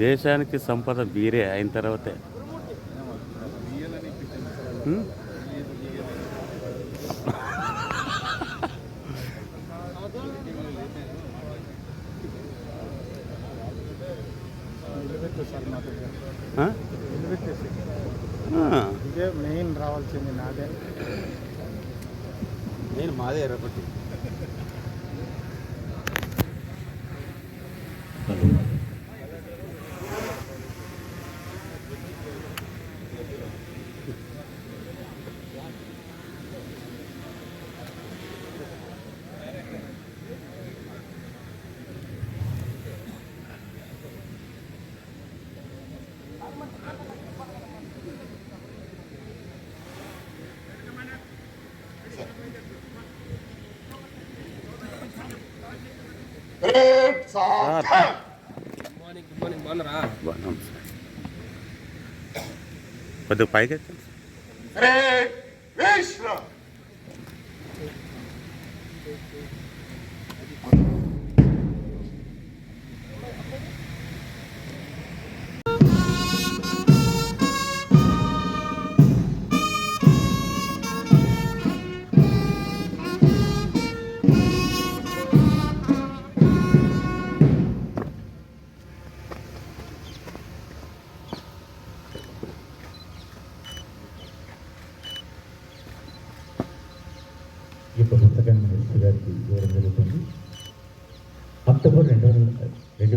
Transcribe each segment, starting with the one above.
దేశానికి సంపద బీరే అయిన తర్వాతే. air apa సార్ కొద్దిగా పైకి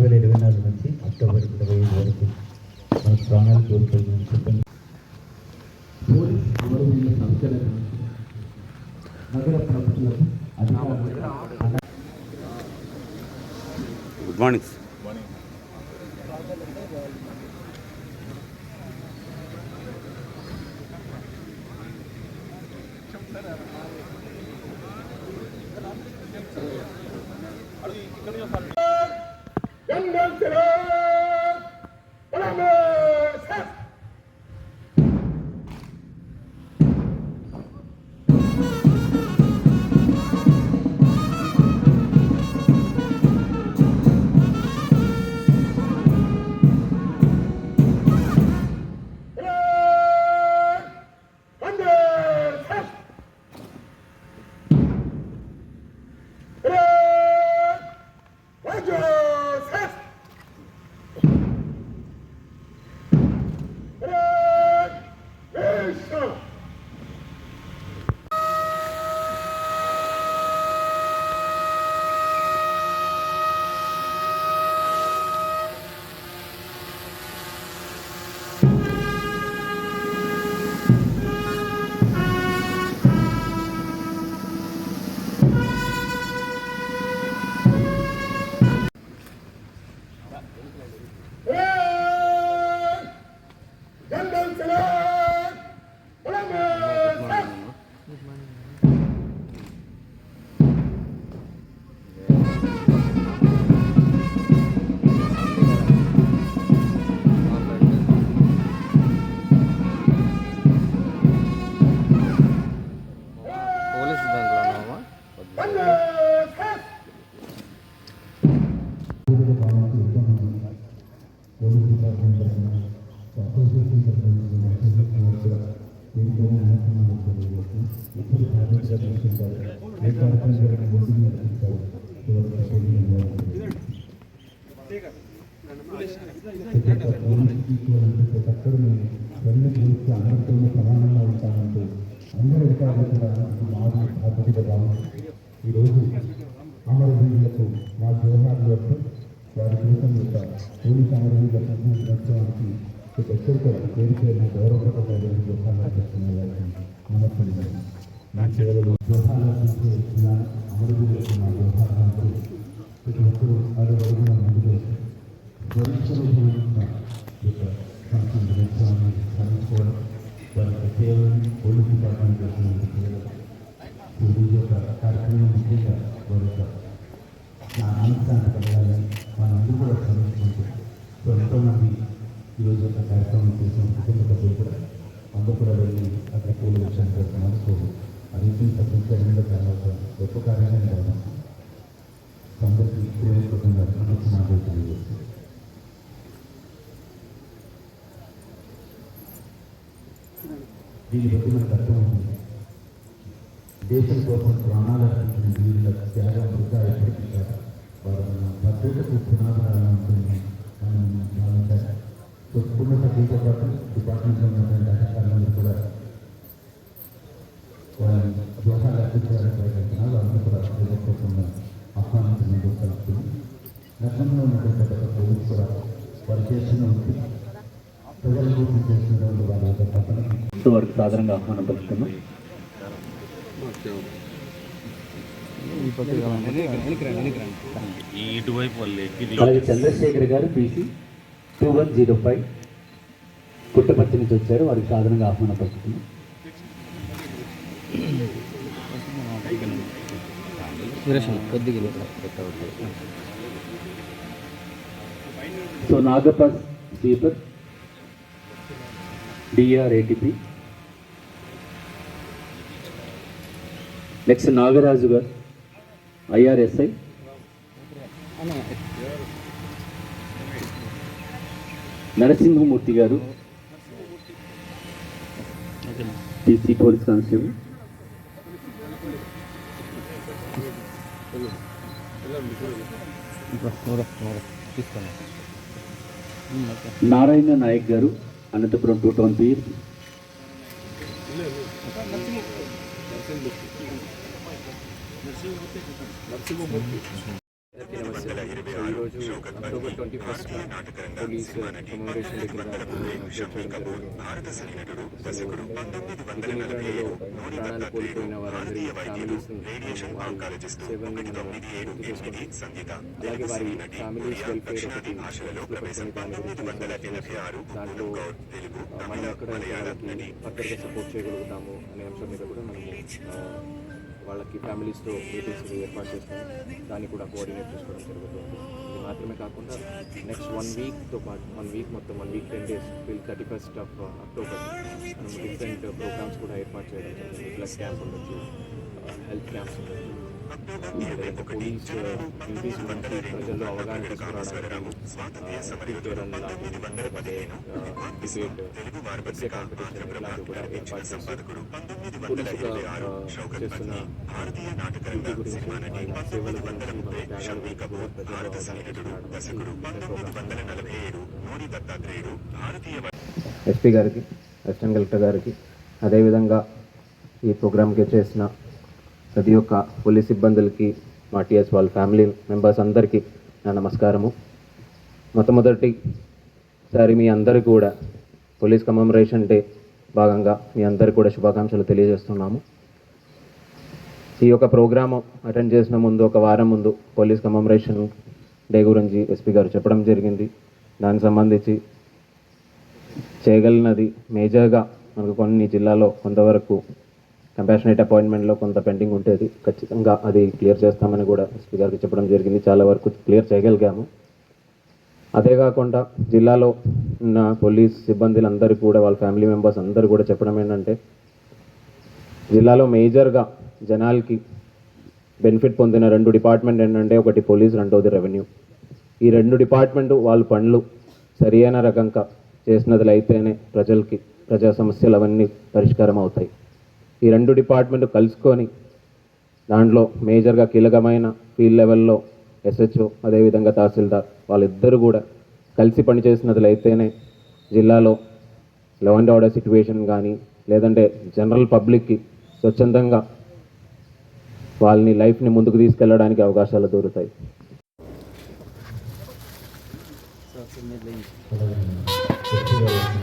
వేల ఇరవై నాలుగు నుంచి అక్టోబర్ ఇరవై ఐదు వరకు మన ప్రాణాలు కోల్పోయిందని చెప్పండి. నగర దినోత్సవానికి ప్రత్యేక వేదికైన గౌరవప్రదమైన నమస్కారం నా కేవలం గృహాలకు అమలు చేస్తున్న గృహాలకు ప్రతి ఒక్కరూ అది వరకు ముందుకు స్వరూపమైన యొక్క సంస్థ దినోత్సవాన్ని సాధించుకోవడం వారికి కేవలం పోలీసు డిపార్ట్మెంట్ చేసినందుకు ఈ యొక్క కార్యక్రమం ముఖ్యంగా వారి యొక్క నా ఆనందానికి వెళ్ళాలని మనందరూ కూడా శ్రమించుకుంటున్నాం సో ఎంతోమంది ఈరోజు ఒక కార్యక్రమం చేసిన కుటుంబ సభ్యులు కూడా అందరూ కూడా వెళ్ళి అక్కడ పూలు విషయాన్ని పెడుతున్నారు. సో అది తప్పించడంలో చాలా గొప్ప కార్యాలయం కదా అందరికీ పూర్వకంగా అందరికీ మాట్లాడుతుంది దీన్ని బట్టి మనకు అర్థమవుతుంది దేశం కోసం ప్రాణాలు అర్పించిన వీరుల త్యాగం వృద్ధా ఎప్పటికీ వారు భద్రతకు పునాదాలను ఉంటుంది మనం భావించాలి పాటు డిపార్ట్మెంట్లో ఉన్నటువంటి అధికారులందరూ కూడా వాళ్ళని దోషాలు అర్పించడానికి ప్రయత్నిస్తున్నారు వాళ్ళని కూడా హృదయపూర్వకంగా ఆహ్వానించడం కలుగుతుంది నగరంలో ఉన్నటువంటి పోలీసు కూడా వారు వృత్తి ప్రజల కోసం యొక్క వారికి సాధారణంగా ఆహ్వానం పలుకుతున్నాం ఈ ఇటువైపు వాళ్ళు ఎక్కి అలాగే Chandrashekar garu PC two one zero five Puttaparthi నుంచి వచ్చారు. వారికి సాధారణంగా ఆహ్వాన పరిస్థితులు so Nagappa sweeper DR ATP next Nagaraju garu. IRSI? Narasimhamurthy garu? TC police constable. Narayana Nayak garu Anantapuram two town PS అందరికీ నమస్తే ఈరోజు October twenty first police commemoration దగ్గర చేయడం ప్రాణాలు కోల్పోయిన వారందరి ఫ్యామిలీస్ వారి మనం గుర్తు చేసుకుంటాం అలాగే వారి ఫ్యామిలీస్ వెల్ఫేర్ ఒకటి దృష్టిలో దాని గురించి దాంట్లో మనం ఎక్కడ వాళ్ళకి ఫర్దర్గా సపోర్ట్ చేయగలుగుతాము అనే అంశం మీద కూడా మనము వాళ్ళకి ఫ్యామిలీస్తో మీటింగ్స్ ఏర్పాటు చేస్తాం. దాన్ని కూడా కోఆర్డినేట్ చేసుకోవడం జరుగుతుంది. ఇది మాత్రమే కాకుండా నెక్స్ట్ వన్ వీక్తో పాటు వన్ వీక్ మొత్తం one week ten days till thirty first of October మనం డిఫరెంట్ ప్రోగ్రామ్స్ కూడా ఏర్పాటు చేయడం జరుగుతుంది బ్లడ్ క్యాంప్ ఉండొచ్చు uh, హెల్త్ క్యాంప్స్ ఉండొచ్చు. పోలీస్ ప్రజల్లో అవగాహన తీసుకురావడానికి రన్ లాంటి డిబేట్ ఎస్ఏ కాంపిటీషన్ ఇలాంటివి కూడా ఏర్పాటు చేస్తారు పోలీసుగా ఆ, చేస్తున్న డ్యూటీ గురించి వాళ్ళ సేవల గురించి వాళ్ళ త్యాగాల గురించి కూడా ప్రజల్లో అవగాహన తీసుకురావడం ఎస్పీ గారికి అసిస్టెంట్ కలెక్టర్ గారికి అదేవిధంగా ఈ ప్రోగ్రామ్కి చేసిన ప్రతి ఒక్క పోలీస్ సిబ్బందులకి మా టీఎస్ వాళ్ళ ఫ్యామిలీ మెంబర్స్ అందరికీ నా నమస్కారము. మొట్టమొదటి సారి మీ అందరికీ కూడా పోలీస్ కమమరేషన్ డే భాగంగా మీ అందరికీ కూడా శుభాకాంక్షలు తెలియజేస్తున్నాము. ఈ యొక్క ప్రోగ్రాము అటెండ్ చేసిన ముందు ఒక వారం ముందు పోలీస్ కమమరేషన్ డే గురించి ఎస్పీ గారు చెప్పడం జరిగింది. దానికి సంబంధించి చేయగలిగినది మేజర్గా మనకు కొన్ని జిల్లాలో కొంతవరకు కంపాషనేట్ అపాయింట్మెంట్లో కొంత పెండింగ్ ఉంటుంది ఖచ్చితంగా అది క్లియర్ చేస్తామని కూడా ఎస్పీ గారికి చెప్పడం జరిగింది. చాలా వరకు క్లియర్ చేయగలిగాము. అదే కాకుండా జిల్లాలో ఉన్న పోలీస్ సిబ్బందులందరూ కూడా వాళ్ళ ఫ్యామిలీ మెంబర్స్ అందరూ కూడా చెప్పడం ఏంటంటే జిల్లాలో మేజర్గా జనాలకి బెనిఫిట్ పొందిన రెండు డిపార్ట్మెంట్ ఏంటంటే ఒకటి పోలీస్ రెండోది రెవెన్యూ ఈ రెండు డిపార్ట్మెంట్ వాళ్ళ పనులు సరి అయిన రకంగా చేసినట్లయితేనే ప్రజలకి ప్రజా సమస్యలు అవన్నీ పరిష్కారం అవుతాయి. ఈ రెండు డిపార్ట్మెంట్ కలుసుకొని దాంట్లో మేజర్గా కీలకమైన ఫీల్డ్ లెవెల్లో ఎస్హెచ్ఓ అదేవిధంగా తహసీల్దార్ వాళ్ళిద్దరూ కూడా కలిసి పనిచేసినది అయితేనే జిల్లాలో లా అండ్ ఆర్డర్ సిచ్యువేషన్ కానీ లేదంటే జనరల్ పబ్లిక్కి స్వచ్ఛందంగా వాళ్ళని లైఫ్ని ముందుకు తీసుకెళ్ళడానికి అవకాశాలు దొరుకుతాయి. మేడం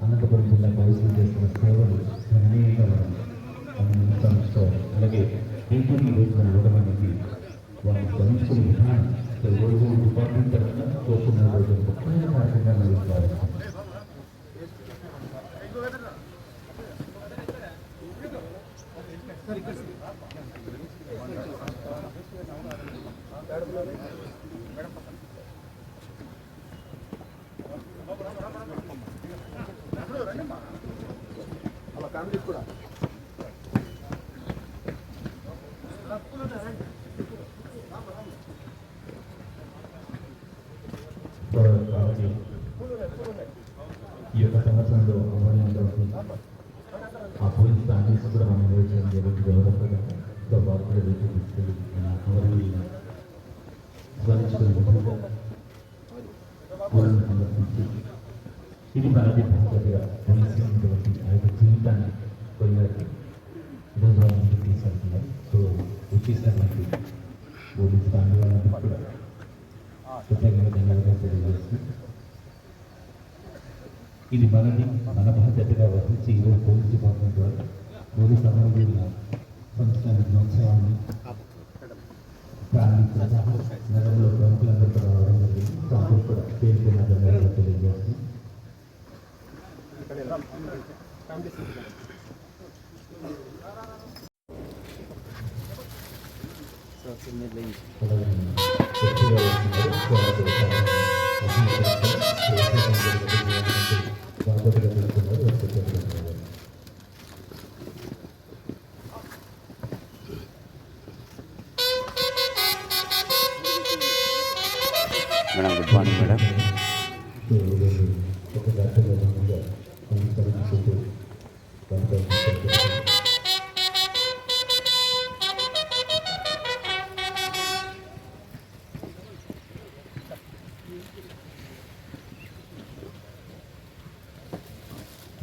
అనంతపురం జిల్లా పోలీసులు చేస్తున్న సేవలు గణనీయంగా ఉన్నాయి మనం అలాగే ఏంటంటే ఈరోజు మనం వాళ్ళు గమనించుకునే విధానం సో డిపార్ట్మెంట్ తరఫున కోరుకున్న రోజు ముఖ్యమైన కార్యక్రమాలు నిర్వహించాలి కాబట్టి ఈ యొక్క సంవత్సరంలో అమలు ఆ పోలీస్ ఫ్యామిలీస్ కూడా మనం నిర్వహించడం జరిగింది గౌరవప్రదంగా బాబు తీసుకెళ్ళి అమరవీరులను స్మరించుకునే విధంగా పూలను సమర్పించి ఇది మనది బాధ్యతగా పోలీసులైనటువంటి ఆ యొక్క జీవితాన్ని కొయ్యాలి ఈరోజు వాళ్ళ ముందుకు తీసుకెళ్తున్నారు సో వచ్చేసినటువంటి పోలీస్ ఫ్యామిలీ వాళ్ళందరూ కూడా కృతజ్ఞత ధన్యవాదాలు తెలియజేస్తూ ఇది మనది మన బాధ్యతగా వర్తించి ఈరోజు పోలీస్ డిపార్ట్మెంట్ ద్వారా పోలీస్ అమరవీరుల సంస్థల దినోత్సవాన్ని ప్రారంభించిన నగరంలో ప్రముఖులందరూ కూడా రావడం జరిగింది సో అందరూ కూడా పేరుకున్న ధన్యవాదాలు తెలియజేస్తూ మేడం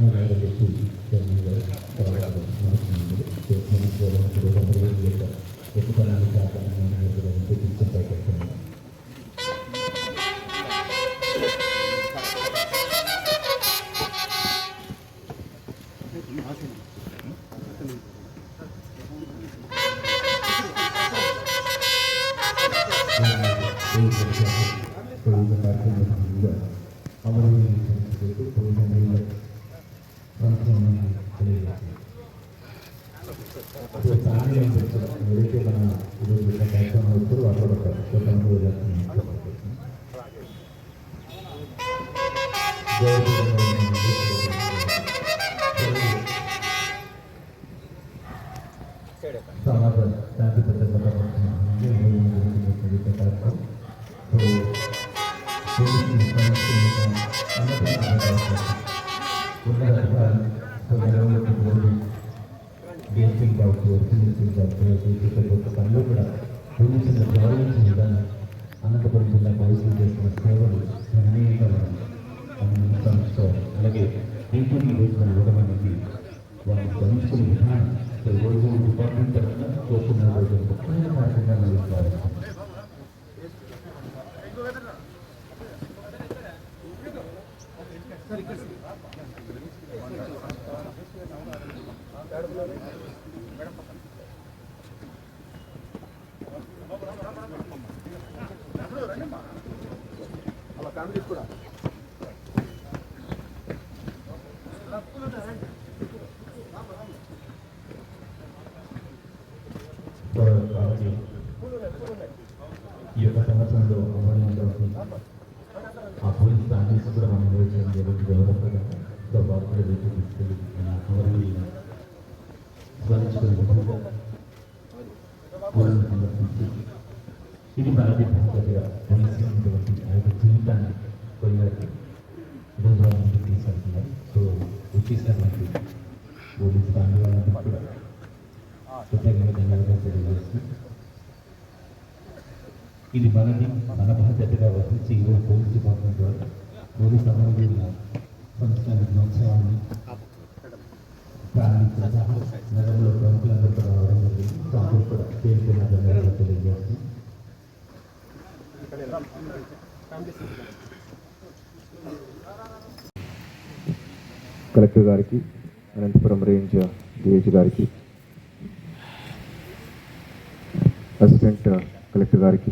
നാരായണപ്പെട്ടു എന്നുള്ള നമുക്ക് നമുക്ക് നമുക്ക് നമുക്ക് നമുക്ക് നമുക്ക് നമുക്ക് നമുക്ക് നമുക്ക് നമുക്ക് നമുക്ക് നമുക്ക് basic doubt basic doubt basic కూడా పోలీసులు గౌరవించిన విధానం అనంతపురం జిల్లా పోలీసులు చేస్తున్న సేవలు గణనీయంగా మనం అలాగే ఏంటంటే ఈరోజు మనం వాళ్ళు గమనించుకునే విధానం రోజు డిపార్ట్మెంట్ తరఫున కోరుకున్న రోజు ముఖ్యమైన కార్యక్రమాలు నిర్వహించాలి కాబట్టి ఈ యొక్క సంవత్సరంలో అమలు ఆ పోలీస్ ఫ్యామిలీస్ కూడా మనం నిర్వహించడం జరిగింది గౌరవప్రదంగా సో వారు కూడా రేపు తీసుకెళ్ళి అవన్నీ స్మరించుకునే విధంగా వాళ్ళని సమర్పించి ఇది మనకి బాధ్యతగా పోలీసులైనటువంటి ఆ యొక్క జీవితాన్ని పోయినట్టు ఈరోజు వాళ్ళ ముందుకు తీసుకెళ్తున్నారు సో వచ్చేసినటువంటి పోలీస్ ఫ్యామిలీ వాళ్ళందరూ కూడా ప్రత్యేకంగా ధన్యవాదాలు తెలియజేస్తున్నాం ఇది మనది మన బాధ్యతగా వర్తించి ఈరోజు పోలీస్ డిపార్ట్మెంట్ ద్వారా పోలీస్ అమరవీరుల సంస్కరణ దినోత్సవాన్ని ఫ్యామిలీతో నగరంలో ప్రముఖులందరూ కూడా రావడం జరిగింది. సో కూడా పేరు పేరున ధన్యవాదాలు తెలియజేస్తున్నాం. కలెక్టర్ గారికి అనంతపురం రేంజ్ డిహెచ్ గారికి అసిస్టెంట్ కలెక్టర్ గారికి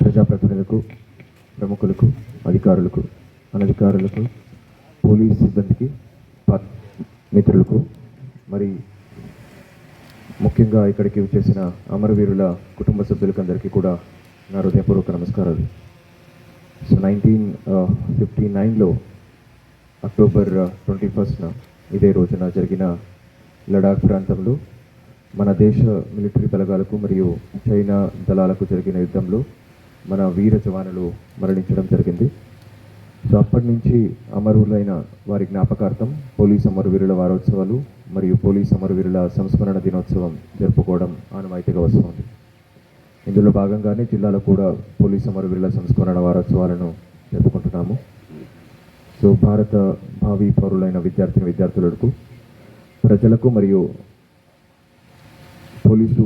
ప్రజాప్రతినిధులకు ప్రముఖులకు అధికారులకు అనధికారులకు పోలీస్ సిబ్బందికి మిత్రులకు మరి ముఖ్యంగా ఇక్కడికి వచ్చేసిన అమరవీరుల కుటుంబ సభ్యులకందరికీ కూడా నా హృదయపూర్వక నమస్కారాలు. సో నైన్టీన్ ఫిఫ్టీ నైన్లో అక్టోబర్ ట్వంటీ ఫస్ట్న ఇదే రోజున జరిగిన లడాక్ ప్రాంతంలో మన దేశ మిలిటరీ బలగాలకు మరియు చైనా దళాలకు జరిగిన యుద్ధంలో మన వీర జవానులు మరణించడం జరిగింది. సో అప్పటి నుంచి అమరులైన వారి జ్ఞాపకార్థం పోలీస్ అమరవీరుల వారోత్సవాలు మరియు పోలీస్ అమరవీరుల సంస్మరణ దినోత్సవం జరుపుకోవడం ఆనవాయితీగా వస్తుంది. ఇందులో భాగంగానే జిల్లాలో కూడా పోలీస్ అమరవీరుల సంస్మరణ వారోత్సవాలను జరుపుకుంటున్నాము. సో భారత భావి పౌరులైన విద్యార్థిని విద్యార్థులకు ప్రజలకు మరియు పోలీసు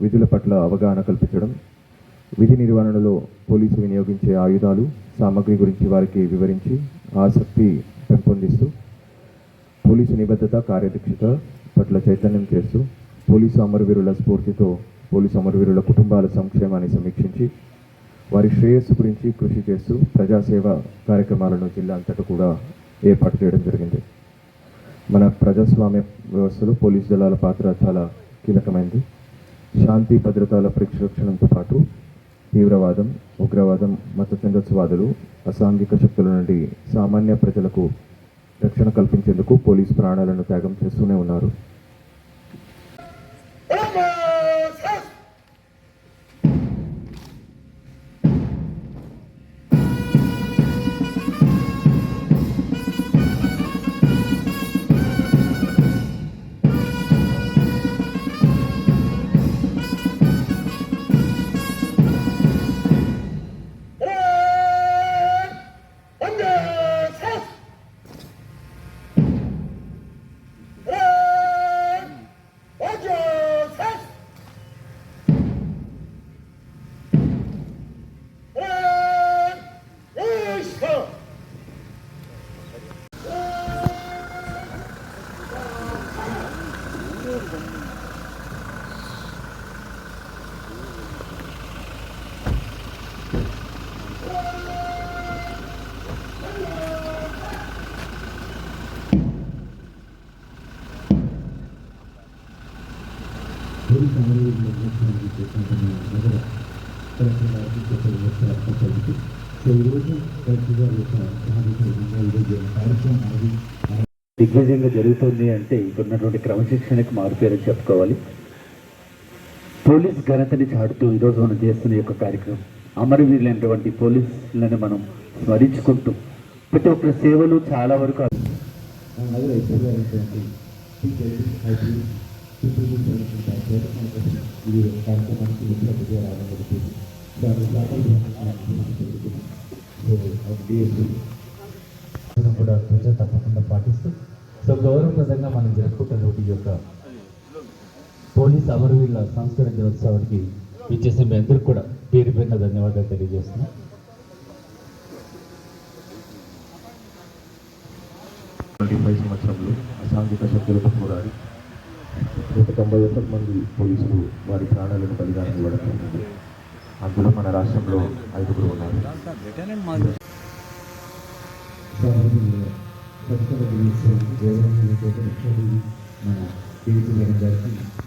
విధుల పట్ల అవగాహన కల్పించడం విధి నిర్వహణలో పోలీసు వినియోగించే ఆయుధాలు సామగ్రి గురించి వారికి వివరించి ఆసక్తి పెంపొందిస్తూ పోలీసు నిబద్ధత కార్యదక్షత పట్ల చైతన్యం చేస్తూ పోలీసు అమరవీరుల స్ఫూర్తితో పోలీసు అమరవీరుల కుటుంబాల సంక్షేమాన్ని సమీక్షించి వారి శ్రేయస్సు గురించి కృషి చేస్తూ ప్రజాసేవ కార్యక్రమాలను జిల్లా అంతటా కూడా ఏర్పాటు చేయడం జరిగింది. మన ప్రజాస్వామ్య వ్యవస్థలో పోలీసు దళాల పాత్ర చాలా కీలకమైనది శాంతి భద్రతల పరిరక్షణతో పాటు తీవ్రవాదం ఉగ్రవాదం మత ఛందస్వాదులు అసాంఘిక శక్తుల నుండి సామాన్య ప్రజలకు రక్షణ కల్పించేందుకు పోలీసు ప్రాణాలను త్యాగం చేస్తూనే ఉన్నారు. పోలీస్ అమరవీరుల దినోత్సవాన్ని చేసినటువంటి నగర కలెక్టర్ గారికి కృతజ్ఞతలు సో ఈరోజు కలెక్టర్ గారి యొక్క ఈరోజు కార్యక్రమం దిగ్విజయంగా జరుగుతుంది అంటే ఇక్కడున్నటువంటి క్రమశిక్షణకు మారిపోయారని చెప్పుకోవాలి. పోలీస్ ఘనతని చాటుతూ ఈరోజు మనం చేస్తున్న యొక్క కార్యక్రమం. అమరవీరులైనటువంటి పోలీసులను మనం స్మరించుకుంటూ ప్రతి ఒక్కరి సేవలు చాలా వరకు ఇది కార్యక్రమానికి రావడం జరుగుతుంది దాని కూడా ప్రజలు తప్పకుండా పాటిస్తూ సో గౌరవప్రదంగా మనం జరుపుకుంటున్న ఈ యొక్క పోలీస్ అమరవీరుల సంస్కరణ దినోత్సవానికి ఇచ్చేసిన మీ అందరికీ కూడా పేరు పేరున ధన్యవాదాలు తెలియజేస్తున్నాం. ట్వంటీ ఫైవ్ సంవత్సరంలో అసాంఘిక శక్తులతో పోరాడి నూట తొంభై ఒక్క మంది పోలీసులు వారి ప్రాణాలను బలిదానం ఇవ్వడం జరిగింది. అందులో మన రాష్ట్రంలో ఐదుగురు ఉన్నారు. మన